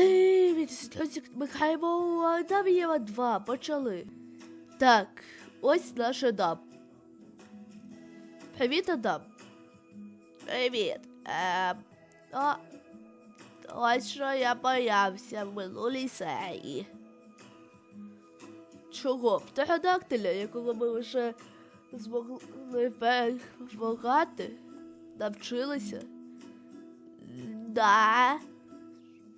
Привіт, Михайло, Адам Єва 2, почали. Так, ось наш Адам. Привіт, Адам. Привіт. Ем, ось що я боявся в минулій серії. Чого? Птеродактиля, якого ми лише змогли перемагати, навчилися. Да.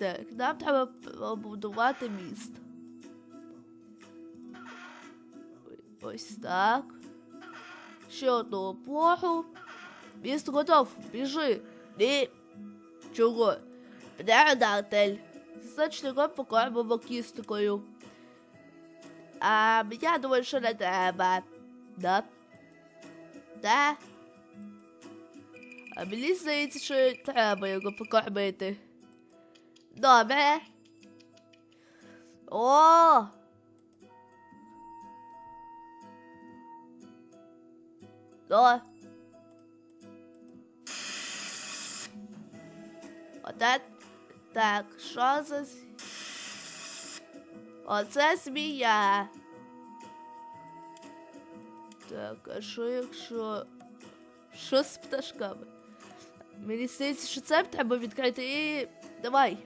Так, нам треба побудувати міст. Ось так. Ще одну опору. Міст готов. Біжи. Ні. Чого? Птеродактиль. Значником покормимо кісткою. А я думаю, що не треба. Да? Да? А мені здається, що треба його покормити. Добре. О! О! Оте так, що за Оце змія. Так, а що якщо. Що з пташками? Мені здається, що це треба відкрити і. Давай.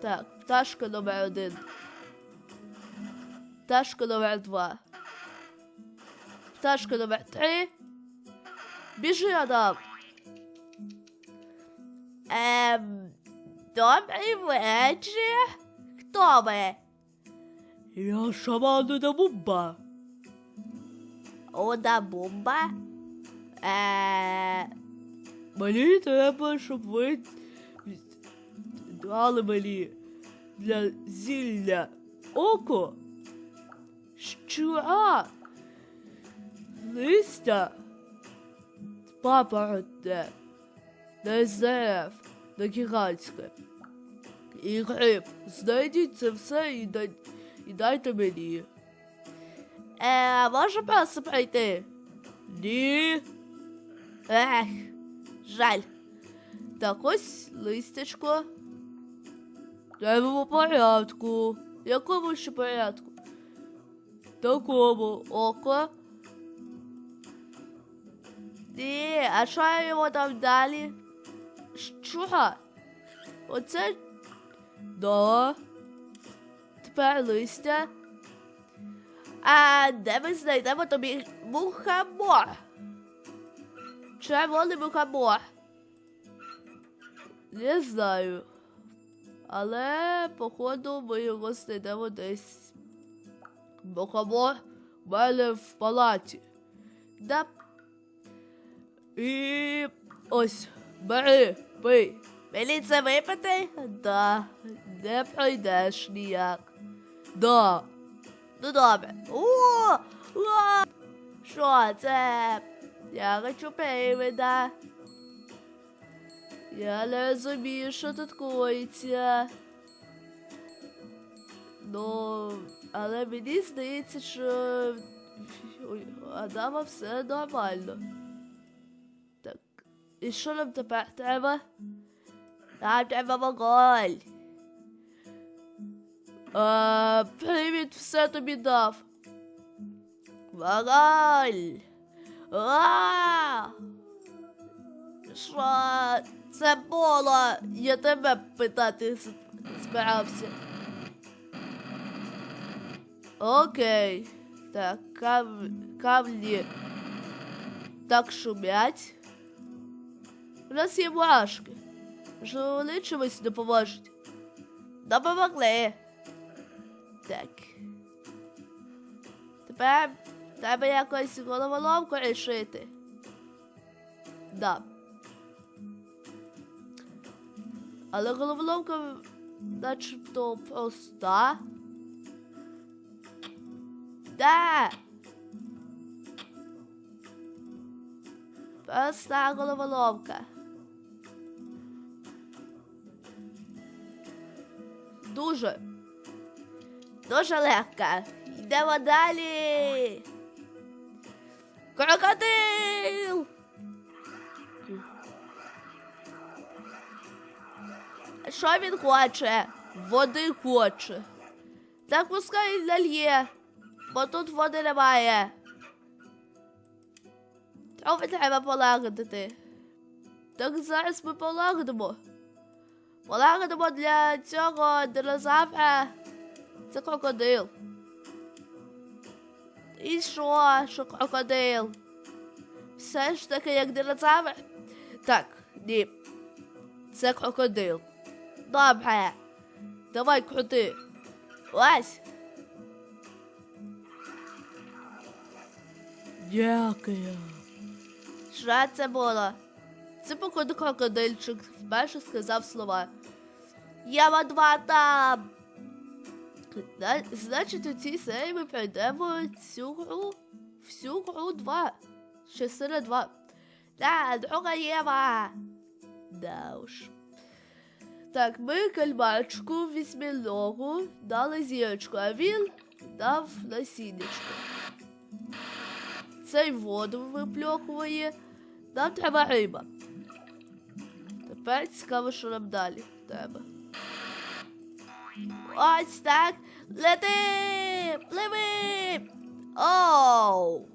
Так, пташка номер один. Пташка номер два. Пташка номер три. Біжи, Адам. Ем, добрий вечір. Хто ви? Я шаман Удабумба. Удабумба? Е, мені треба, щоб ви мені для зілля око, щура, листя, папороте, не з дерев, гігантське. І гриб. Знайдіть це все і, дай, і дайте мені. Е, може просто пройти? Ні. Ех, жаль. Так ось листячко. Треба по порядку. Якому ще порядку? Такому око. Ні, а що його там далі? Що? Оце. Да. Тепер листя. А де ми знайдемо тобі мухомор? Червоний мухомор. Не знаю. Але, походу, ми його знайдемо десь. Мухомор в мене в палаті. Да. І ось, бери, пий. Мені це випити? Да. Не пройдеш ніяк. Да. Ну добре. О! Що це? Я хочу привида. Я не розумію, що тут коїться. Ну, але мені здається, що Адама все нормально. Так, і що нам тепер треба? Нам треба вогонь. А, привіт, все тобі дав. Вогонь. А! Що це було? Я тебе питати збирався. Окей. Так, кав... камні так шумять. У нас є важки. Що вони чомусь допоможуть. Допомогли. Так. Тепер треба якось головоломку рішити. Да. Але головоломка начебто проста. Да. Проста головоломка. Дуже. Дуже легка. Йдемо далі. Крокодил! Що він хоче? Води хоче. Так пускай нальє, бо тут води немає. Трохи треба полагодити. Так зараз ми полагодимо. Полагодимо для цього динозавра. Це крокодил. І що, що крокодил? Все ж таки як динозавр? Так, ні. Це крокодил. Добре. Давай крути. Ось. Дякую. Що це було? Це походу крокодильчик вперше сказав слова. Я два там. Значить, у цій серії ми пройдемо цю гру. Всю гру 2. Частина 2. Да, друга Єва. Да уж. Так, ми кальмарчику вісьміногу дали зірочку, а він дав насіннячко. Цей воду випльохує. Нам треба риба. Тепер цікаво, що нам далі треба. Ось так. Лети! Пливи! Оу!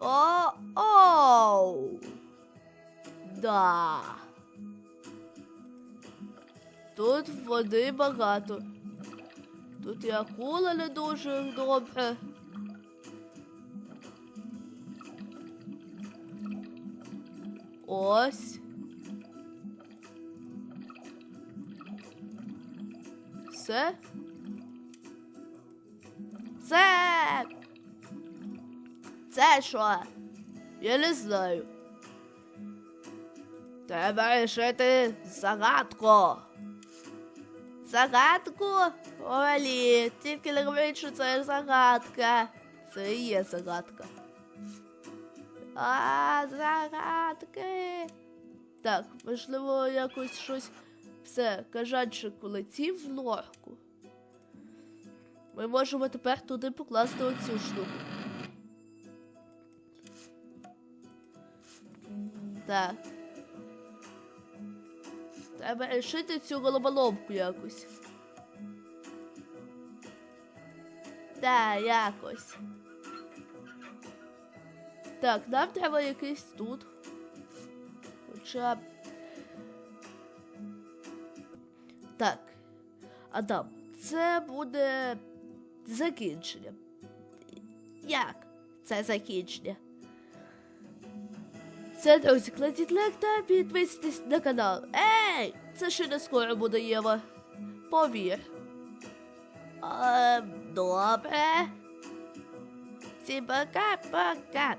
О, оу! Да. Тут води багато. Тут і акула не дуже добре. Ось. Все? Це. Це що? Я не знаю. Треба рішити загадку. Загадку? Олі, тільки не говоріть, що це загадка. Це і є загадка. А, загадки. Так, можливо, якось щось. Все, кажанчик полетів в норку. Ми можемо тепер туди покласти оцю штуку. Так. Треба рішити цю головоломку якось. Да, якось. Так, нам треба якийсь тут. Хоча. Так. Адам, це буде закінчення. Як? Це закінчення. Це друзі, кладіть лайк та підписуйтесь на канал. Ей! Це ще не скоро буде Єва. Повір. Ем, добре. Всім пока-пока.